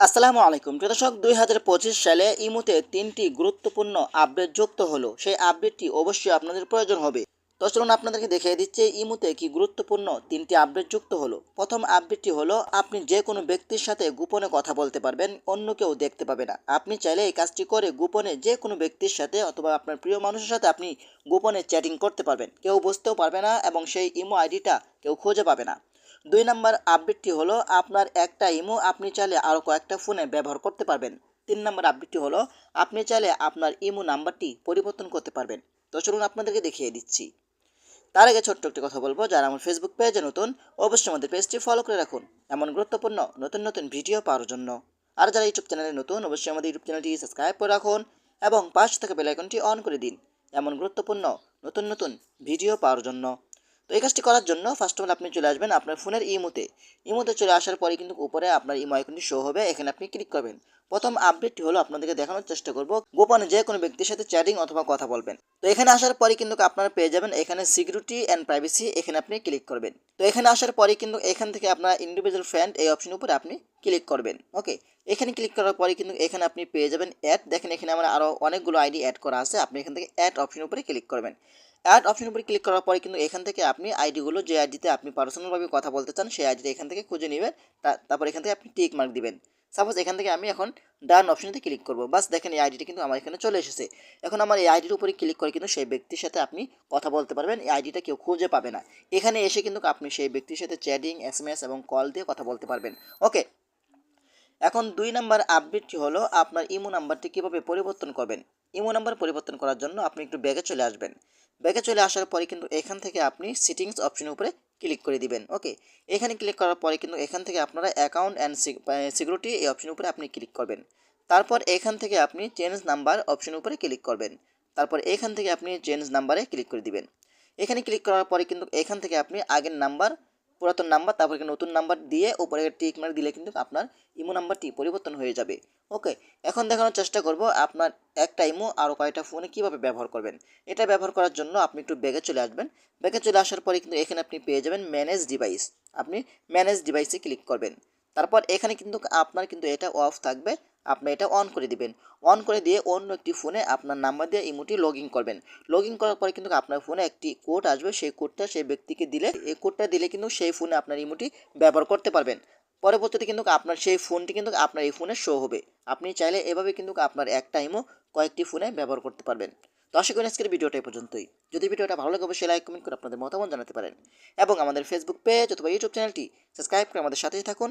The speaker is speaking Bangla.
আসসালামু আলাইকুম। দর্শক দুই হাজার পঁচিশ সালে ইমুতে তিনটি গুরুত্বপূর্ণ আপডেট যুক্ত হলো। সেই আপডেটটি অবশ্যই আপনাদের প্রয়োজন হবে। তো চলুন আপনাদেরকে দেখিয়ে দিচ্ছে ইমুতে কি গুরুত্বপূর্ণ তিনটি আপডেট যুক্ত হলো। প্রথম আপডেটটি হলো, আপনি যে কোনো ব্যক্তির সাথে গোপনে কথা বলতে পারবেন, অন্য কেউ দেখতে পাবে না। আপনি চাইলে এই কাজটি করে গোপনে যে কোনো ব্যক্তির সাথে অথবা আপনার প্রিয় মানুষের সাথে আপনি গোপনে চ্যাটিং করতে পারবেন। কেউ বুঝতেও পারবে না এবং সেই ইমো আইডিটা কেউ খুঁজে পাবে না। দুই নম্বর আপডেটটি হলো আপনার একটা ইমো, আপনি চাইলে আরও কয়েকটা ফোনে ব্যবহার করতে পারবেন। তিন নম্বর আপডেটটি হলো আপনি চাইলে আপনার ইমো নাম্বারটি পরিবর্তন করতে পারবেন। তো চলুন আপনাদেরকে দেখিয়ে দিচ্ছি। তার আগে ছোট্ট একটি কথা বলব, যারা আমার ফেসবুক পেজে নতুন, অবশ্যই আমাদের পেজটি ফলো করে রাখুন। এমন গুরুত্বপূর্ণ, নতুন নতুন ভিডিও পাওয়ার জন্য। আর যারা ইউটিউব চ্যানেলে নতুন, অবশ্যই আমাদের ইউটিউব চ্যানেলটি সাবস্ক্রাইব করে রাখুন এবং পাশে থেকে বেল আইকনটি অন করে দিন। এমন গুরুত্বপূর্ণ, নতুন নতুন ভিডিও পাওয়ার জন্য। তো এই কাজটি করার জন্য ফার্স্ট অফ অল আপনি চলে আসবেন আপনার ফোনের ইমোতে। ইমোতে চলে আসার পরে কিন্তু উপরে আপনার ইমো আইকনটি শো হবে, এখানে আপনি ক্লিক করবেন। প্রথম আপডেটটি হলো আপনাদেরকে দেখানোর চেষ্টা করব, গোপনে যে কোনো ব্যক্তির সাথে চ্যাটিং অথবা কথা বলবেন। তো এখানে আসার পরে কিন্তু আপনারা পেয়ে যাবেন এখানে সিকিউরিটি অ্যান্ড প্রাইভেসি এখানে আপনি ক্লিক করবেন। তো এখানে আসার পরে কিন্তু এখান থেকে আপনার ইন্ডিভিজুয়াল ফ্রেন্ড এই অপশন উপরে আপনি ক্লিক করবেন ওকে এখানে ক্লিক করার পরে কিন্তু এখানে আপনি পেয়ে যাবেন অ্যাড দেখেন এখানে আমার আরও অনেকগুলো আইডি অ্যাড করা আছে, আপনি এখান থেকে অ্যাড অপশন উপরে ক্লিক করবেন। অ্যাড অপশন উপরে ক্লিক করার পরে কিন্তু এখান থেকে আপনি আইডিগুলো যে আইডিতে আপনি পার্সোনালভাবে কথা বলতে চান, সেই আইডিটা এখান থেকে খুঁজে নেবেন। তারপর এখান থেকে আপনি টিক মার্ক দিবেন। সাপোজ এখান থেকে আমি এখন ডান অপশনতে ক্লিক করব। বাস দেখেন এই আইডিটা কিন্তু আমার এখানে চলে এসেছে। এখন আমার এই আইডির উপরে ক্লিক করে কিন্তু সেই ব্যক্তির সাথে আপনি কথা বলতে পারবেন। এই আইডিটা কেউ খুঁজে পাবে না। এখানে এসে কিন্তু আপনি সেই ব্যক্তির সাথে চ্যাটিং এস এম এস এবং কল দিয়ে কথা বলতে পারবেন। ওকে এখন দুই নাম্বার আপডেটটি হলো আপনার ইমো নাম্বারটি কীভাবে পরিবর্তন করবেন? ইমো নাম্বার পরিবর্তন করার জন্য আপনি একটু ব্যাগে চলে আসবেন। ব্যাগে চলে আসার পরে কিন্তু এখান থেকে আপনি সিটিংস অপশনের উপরে ক্লিক করে দিবেন ওকে এখানে ক্লিক করার পরে কিন্তু এখান থেকে আপনারা অ্যাকাউন্ট অ্যান্ড সিকিউরিটি এই অপশনের উপরে আপনি ক্লিক করবেন। তারপর এখান থেকে আপনি চেঞ্জ নাম্বার অপশনের উপরে ক্লিক করবেন। তারপর এখান থেকে আপনি চেঞ্জ নাম্বারে ক্লিক করে দিবেন। এখানে ক্লিক করার পরে কিন্তু এখান থেকে আপনি আগের নাম্বার পুরাতন নাম্বার তারপরে নতুন নাম্বার দিয়ে উপরে টিক মার্ক দিলে কিন্তু আপনার ইমো নাম্বারটি পরিবর্তন হয়ে যাবে। ওকে এখন দেখানোর চেষ্টা করব আপনার একটা ইমো আরও কয়েকটা ফোনে কীভাবে ব্যবহার করবেন। এটা ব্যবহার করার জন্য আপনি একটু ব্যাগে চলে আসবেন। ব্যাগে চলে আসার পরে কিন্তু এখানে আপনি পেয়ে যাবেন ম্যানেজ ডিভাইস আপনি ম্যানেজ ডিভাইসে ক্লিক করবেন। তারপর এখানে কিন্তু আপনার কিন্তু এটা অফ থাকবে। আপনি এটা অন করে দিবেন। অন করে দিয়ে অন্য একটি ফোনে আপনার নাম্বার দিয়ে ইমোটি লগ ইন করবেন। লগ ইন করার পরে কিন্তু আপনার ফোনে একটি কোড আসবে। সেই কোডটা সেই ব্যক্তিকে দিলে, এই কোডটা দিলে কিন্তু সেই ফোনে আপনার ইমোটি ব্যবহার করতে পারবেন। পরবর্তীতে কিন্তু আপনার সেই ফোনটি কিন্তু আপনার এই ফোনে শো হবে। আপনি চাইলে এভাবে কিন্তু আপনার একটা ইমো কয়েকটি ফোনে ব্যবহার করতে পারবেন। তো আশা করি আজকের ভিডিওটা পর্যন্তই। যদি ভিডিওটা ভালো লাগে, অবশ্যই লাইক কমেন্ট করে আপনাদের মতামত জানাতে পারেন। এবং আমাদের ফেসবুক পেজ অথবা ইউটিউব চ্যানেলটি সাবস্ক্রাইব করে আমাদের সাথেই থাকুন।